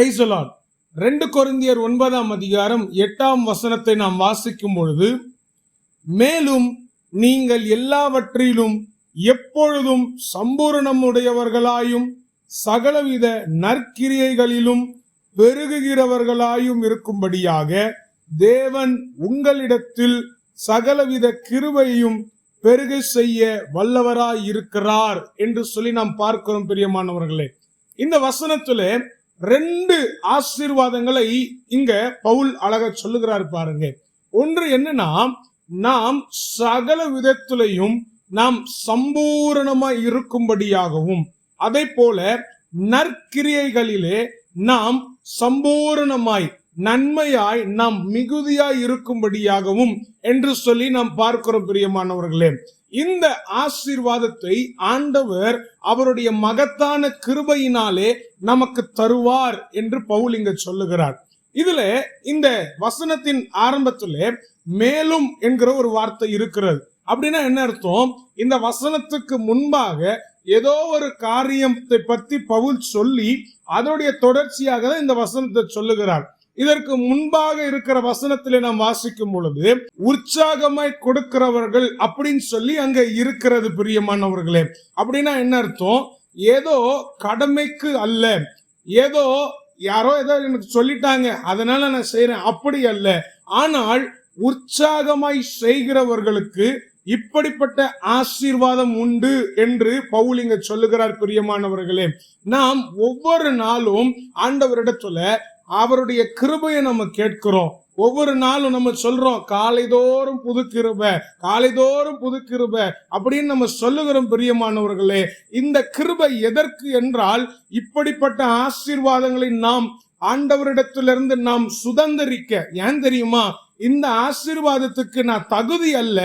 பிரைசலான் ரெண்டு கொரிந்தியர் ஒன்பதாம் அதிகாரம் எட்டாம் வசனத்தை நாம் வாசிக்கும் பொழுது மேலும் நீங்கள் எல்லாவற்றிலும் எப்பொழுதும் சம்பூரணமுடையவர்களாயும் சகலவித நற்கிரியைகளிலும் பெருகுகிறவர்களாயும் இருக்கும்படியாக தேவன் உங்களிடத்தில் சகலவித கிருவையும் பெருக செய்ய வல்லவராய் இருக்கிறார் என்று சொல்லி நாம் பார்க்கிறோம் பிரியமானவர்களே. இந்த வசனத்திலே ரெண்டு ஆசீர்வாதங்களை இங்க பவுல் அழக சொல்லுகிறார் பாருங்க. ஒன்று என்னன்னா நாம் சகல விதத்திலையும் நாம் சம்பூரணமாய் இருக்கும்படியாகவும் அதே போல நற்கிரியைகளிலே நாம் சம்பூரணமாய் நன்மையாய் நாம் மிகுதியாய் இருக்கும்படியாகவும் என்று சொல்லி நாம் பார்க்கிறோம் பிரியமானவர்களே. இந்த ஆசீர்வாதத்தை ஆண்டவர் அவருடைய மகத்தான கிருபையினாலே நமக்கு தருவார் என்று பவுல் இங்க சொல்லுகிறார். இதுல இந்த வசனத்தின் ஆரம்பத்திலே மேலும் என்கிற ஒரு வார்த்தை இருக்கிறது. அப்படின்னா என்ன அர்த்தம்? இந்த வசனத்துக்கு முன்பாக ஏதோ ஒரு காரியத்தை பத்தி பவுல் சொல்லி அதோடைய தொடர்ச்சியாக தான் இந்த வசனத்தை சொல்லுகிறார். இதற்கு முன்பாக இருக்கிற வசனத்திலே நாம் வாசிக்கும் பொழுது உற்சாகமாய் கொடுக்கிறவர்கள் அப்படின்னு சொல்லி அங்க இருக்கிறது பிரியமானவர்களே. அப்படின்னா என்ன அர்த்தம்? ஏதோ கடமைக்கு அல்ல. ஏதோ யாரோ ஏதோ எனக்கு சொல்லிட்டாங்க அதனால நான் செய்யறேன் அப்படி அல்ல. ஆனால் உற்சாகமாய் செய்கிறவர்களுக்கு இப்படிப்பட்ட ஆசீர்வாதம் உண்டு என்று பவுல் இங்க சொல்லுகிறார் பிரியமானவர்களே. நாம் ஒவ்வொரு நாளும் ஆண்டவரிடத்துல அவருடைய கிருபையை நம்ம கேட்கிறோம். ஒவ்வொரு நாளும் நம்ம சொல்றோம் காலைதோறும் புது கிருபை காலைதோறும் புது கிருபை அப்படின்னு நம்ம சொல்லுகிறோம் பிரியமானவர்களே. இந்த கிருபை எதற்கு என்றால் இப்படிப்பட்ட ஆசீர்வாதங்களை நாம் ஆண்டவரிடத்திலிருந்து நாம் சுதந்திரிக்க ஏன் தெரியுமா? இந்த ஆசீர்வாதத்துக்கு நான் தகுதி அல்ல.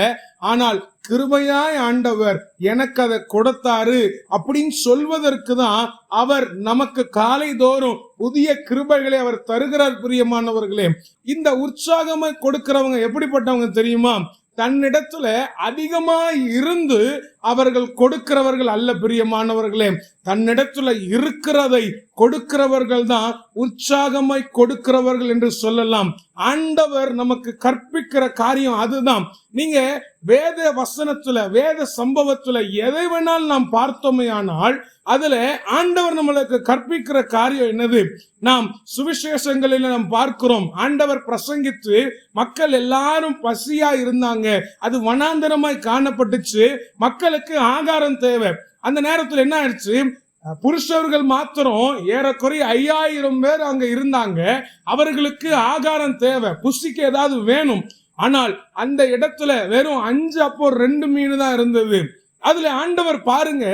ஆனால் கிருபையாய் ஆண்டவர் எனக்கு அதை கொடுத்தாரு அப்படின்னு சொல்வதற்கு தான் அவர் நமக்கு காலை தோறும் புதிய கிருபைகளை அவர் தருகிறார் பிரியமானவர்களே. இந்த உற்சாகமாய் கொடுக்கிறவங்க எப்படிப்பட்டவங்க தெரியுமா? தன்னிடத்துல அதிகமாய் இருந்து அவர்கள் கொடுக்கிறவர்கள் அல்ல பிரியமானவர்களே. தன்னிடத்துல இருக்கிறதை கொடுக்கிறவர்கள் தான் உற்சாகமாய் கொடுக்கிறவர்கள் என்று சொல்லலாம். ஆண்டவர் நமக்கு கற்பிக்கிற காரியம் அதுதான். நீங்க வேத வசனத்துல வேத சம்பவத்துல எதை வேணாலும் நாம் பார்த்தோமே ஆனால் அதுல ஆண்டவர் நம்மளுக்கு கற்பிக்கிற காரியம் என்னது? நாம் சுவிசேஷங்களில் நாம் பார்க்கிறோம். ஆண்டவர் பிரசங்கித்து மக்கள் எல்லாரும் பசியா இருந்தாங்க. அது வனாந்தரமாய் காணப்பட்டுச்சு. மக்களுக்கு ஆகாரம் தேவை. அந்த நேரத்தில் என்ன ஆயிடுச்சு? புருஷர்கள் மாத்திரம் ஏறக்குறைய ஐயாயிரம் பேர் அங்க இருந்தாங்க. அவர்களுக்கு ஆகாரம் தேவை. புசிக்கு ஏதாவது வேணும். ஆனால் அந்த இடத்துல வெறும் அஞ்சு அப்போ ரெண்டு மீன் தான் இருந்தது. அதுல ஆண்டவர் பாருங்க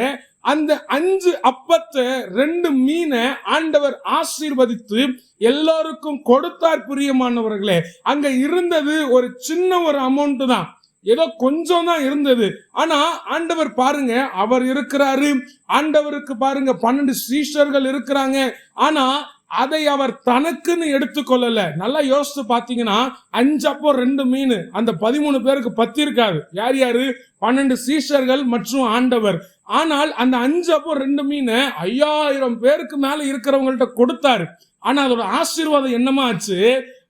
அந்த அஞ்சு அப்பத்தை ரெண்டு மீனை ஆண்டவர் ஆசீர்வதித்து எல்லாருக்கும் கொடுத்தார் பிரியமானவர்களே. அங்க இருந்தது ஒரு சின்ன ஒரு அமௌண்ட் தான். ஏதோ கொஞ்சம் தான் இருந்தது. ஆனா ஆண்டவர் பாருங்க அவர் இருக்கிறாரு. ஆண்டவருக்கு பாருங்க பன்னெண்டு சீஷர்கள் இருக்கிறாங்க. ஆனா அதை அவர் தனக்குன்னு எடுத்துக்கொள்ளல. நல்லா யோசிச்சு பார்த்தீங்கன்னா அஞ்சு அப்போ ரெண்டு மீன். அந்த பதிமூணு பேருக்கு பத்தி இருக்காது யார் யாரு? பன்னெண்டு சீஷர்கள் மற்றும் ஆண்டவர். ஆனால் அந்த அஞ்சு அப்போ ரெண்டு மீன் ஐயாயிரம் பேருக்கு மேல இருக்கிறவங்கள்ட்ட கொடுத்தாரு. ஆனா அதோட ஆசீர்வாதம் என்னமா ஆச்சு?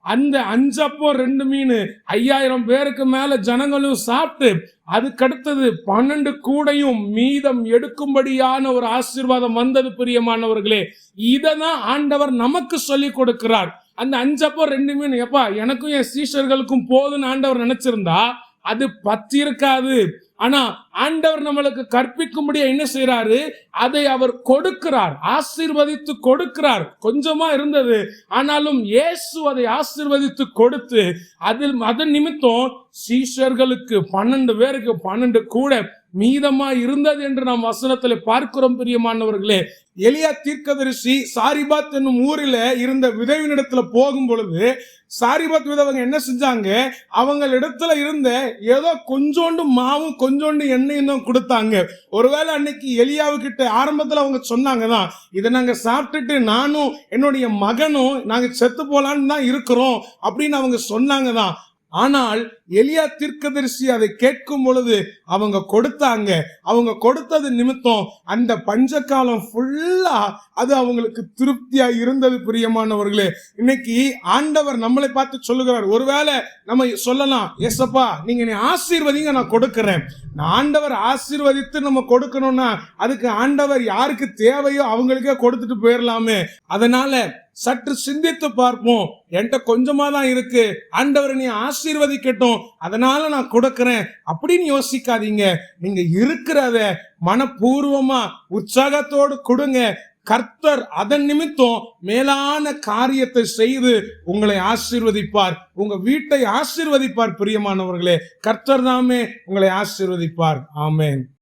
அந்த அஞ்சப்போ ரெண்டு மீன் ஐயாயிரம் பேருக்கு மேல ஜனங்களும் சாப்பிட்டு அதுக்கடுத்தது பன்னெண்டு கூடையும் மீதம் எடுக்கும்படியான ஒரு ஆசீர்வாதம் வந்தது பிரியமானவர்களே. இததான் ஆண்டவர் நமக்கு சொல்லி கொடுக்கிறார். அந்த அஞ்சப்போ ரெண்டு மீன் எப்பா எனக்கும் என் சீஷர்களுக்கும் போதுன்னு ஆண்டவர் நினைச்சிருந்தா அது பத்தி இருக்காது ஆனா ஆண்டவர் நம்மளுக்கு கற்பிக்கும்படியா என்ன செய்யறாரு அதை அவர் கொடுக்கிறார். ஆசீர்வதித்து கொடுக்கிறார். கொஞ்சமா இருந்தது. ஆனாலும் இயேசு அதை ஆசீர்வதித்து கொடுத்து அதில் அதன் நிமித்தம் சீஷர்களுக்கு பன்னெண்டு பேருக்கு பன்னெண்டு கூட மீதமா இருந்தது என்று நாம் வசனத்தில் பார்க்கிறோம் பிரியமானவர்களே. எலியா தீர்க்கதரிசி சாரிபாத் என்னும் ஊரில் இருந்த விதவினிடத்துல போகும் பொழுது சாரிபாத் விதவங்க என்ன செஞ்சாங்க? அவங்க இடத்துல இருந்த ஏதோ கொஞ்சோண்டு மாவும் கொஞ்சோண்டு எண்ணெயும் தான் கொடுத்தாங்க. ஒருவேளை அன்னைக்கு எலியாவுக்கிட்ட ஆரம்பத்தில் அவங்க சொன்னாங்க தான் இதை நாங்கள் சாப்பிட்டுட்டு நானும் என்னுடைய மகனும் நாங்கள் செத்து போலான்னு தான் இருக்கிறோம் அப்படின்னு அவங்க சொன்னாங்க தான் ஆனால் எலியா தீர்க்கதரிசி அதை கேட்கும் பொழுது அவங்க கொடுத்தாங்க. அவங்க கொடுத்தது நிமித்தம் அந்த பஞ்சகாலம் ஃபுல்லா அது அவங்களுக்கு திருப்தியா இருந்தது பிரியமானவர்களே. இன்னைக்கு ஆண்டவர் நம்மளை பார்த்து சொல்லுகிறார் ஒருவேளை நம்ம சொல்லலாம் எஸ்அப்பா நீங்க நீ ஆசீர்வதிங்க நான் கொடுக்கிறேன். நான் ஆண்டவர் ஆசீர்வதித்து நம்ம கொடுக்கணும்னா அதுக்கு ஆண்டவர் யாருக்கு தேவையோ அவங்களுக்கே கொடுத்துட்டு போயிடலாமே அதனால சற்று சிந்தித்து பார்ப்போம். என்கிட்ட கொஞ்சமா தான் இருக்கு. ஆண்டவர் நீ ஆசீர்வதிக்கட்டும். அதனால நான் கொடுக்குறேன். அப்படின்னு யோசிக்காதீங்க. நீங்க இருக்கிறத மனப்பூர்வமா உற்சாகத்தோடு கொடுங்க. கர்த்தர் அதன் நிமித்தம் மேலான காரியத்தை செய்து உங்களை ஆசீர்வதிப்பார். உங்க வீட்டை ஆசீர்வதிப்பார் பிரியமானவர்களே. கர்த்தர் தாமே உங்களை ஆசீர்வதிப்பார். ஆமேன்.